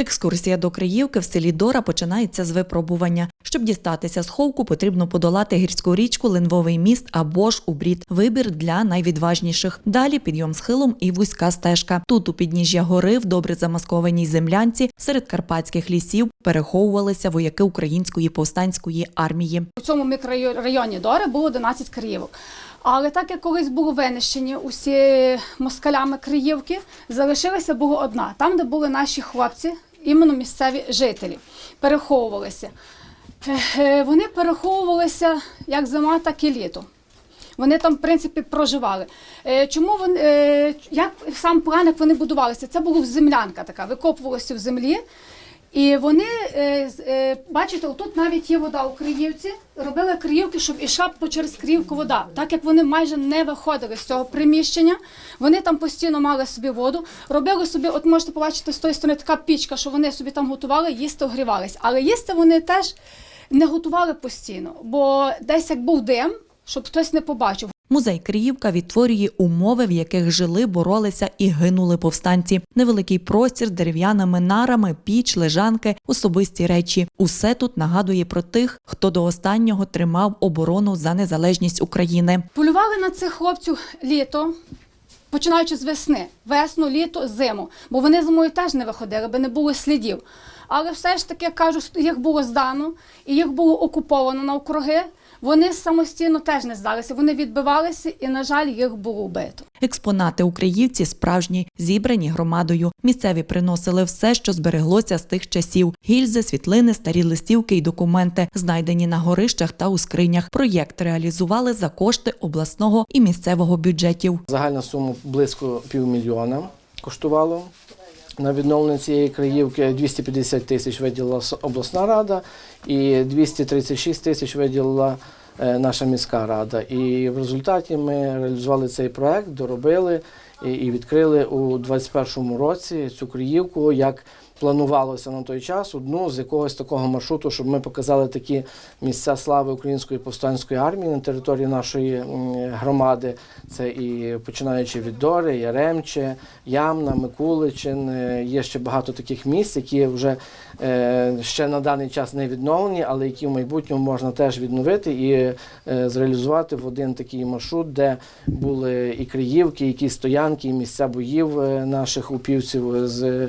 Екскурсія до Криївки в селі Дора починається з випробування. Щоб дістатися з ховку, потрібно подолати гірську річку, линвовий міст або ж убрід. Вибір для найвідважніших. Далі підйом схилом і вузька стежка. Тут у підніжжя гори, в добре замаскованій землянці, серед карпатських лісів переховувалися вояки української повстанської армії. У цьому мікрорайоні Дори було 11 криївок. Але так як колись було винищені усі москалями Криївки, залишилася була одна, там, де були наші хлопці, іменно місцеві жителі, переховувалися. Е, Вони переховувалися як зима, так і літо. Вони там, в принципі, проживали. Е, Чому вони, е, як сам план, як вони будувалися? Це була землянка така, викопувалося в землі. І вони, е, е, бачите, тут навіть є вода у Криївці, робили Криївки, щоб ішла по через Криївку вода. Так як вони майже не виходили з цього приміщення, вони там постійно мали собі воду, робили собі, от можете побачити з тої сторони така пічка, що вони собі там готували, їсти огрівались. Але їсти вони теж не готували постійно, бо десь як був дим, щоб хтось не побачив. Музей Криївка відтворює умови, в яких жили, боролися і гинули повстанці. Невеликий простір з дерев'яними нарами, піч, лежанки, особисті речі. Усе тут нагадує про тих, хто до останнього тримав оборону за незалежність України. Полювали на цих хлопців літо, починаючи з весни, весну, літо, зиму. Бо вони зимою теж не виходили, бо не було слідів. Але все ж таки кажу, їх було здано і їх було окуповано навкруги. Вони самостійно теж не здалися. Вони відбивалися, і, на жаль, їх було вбито. Експонати українці справжні, зібрані громадою. Місцеві приносили все, що збереглося з тих часів: гільзи, світлини, старі листівки й документи, знайдені на горищах та у скринях. Проєкт реалізували за кошти обласного і місцевого бюджетів. Загальна сума близько півмільйона коштувало. На відновлення цієї краївки 250 тисяч виділила обласна рада і 236 тисяч виділила е, наша міська рада. І в результаті ми реалізували цей проект, доробили і- відкрили у 2021 році цю краївку як планувалося на той час одну з якогось такого маршруту, щоб ми показали такі місця слави Української повстанської армії на території нашої громади. Це і починаючи від Дори, Яремче, Ямна, Микуличин. Е, Є ще багато таких місць, які вже е, ще на даний час не відновлені, але які в майбутньому можна теж відновити і е, зреалізувати в один такий маршрут, де були і Криївки, якісь стоянки, і місця боїв наших упівців з,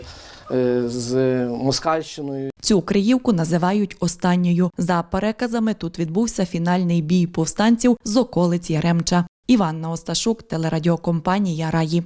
з Москальщиною. Цю Криївку називають останньою. За переказами тут відбувся фінальний бій повстанців з околиць Яремча. Іванна Осташук, телерадіокомпанія Раї.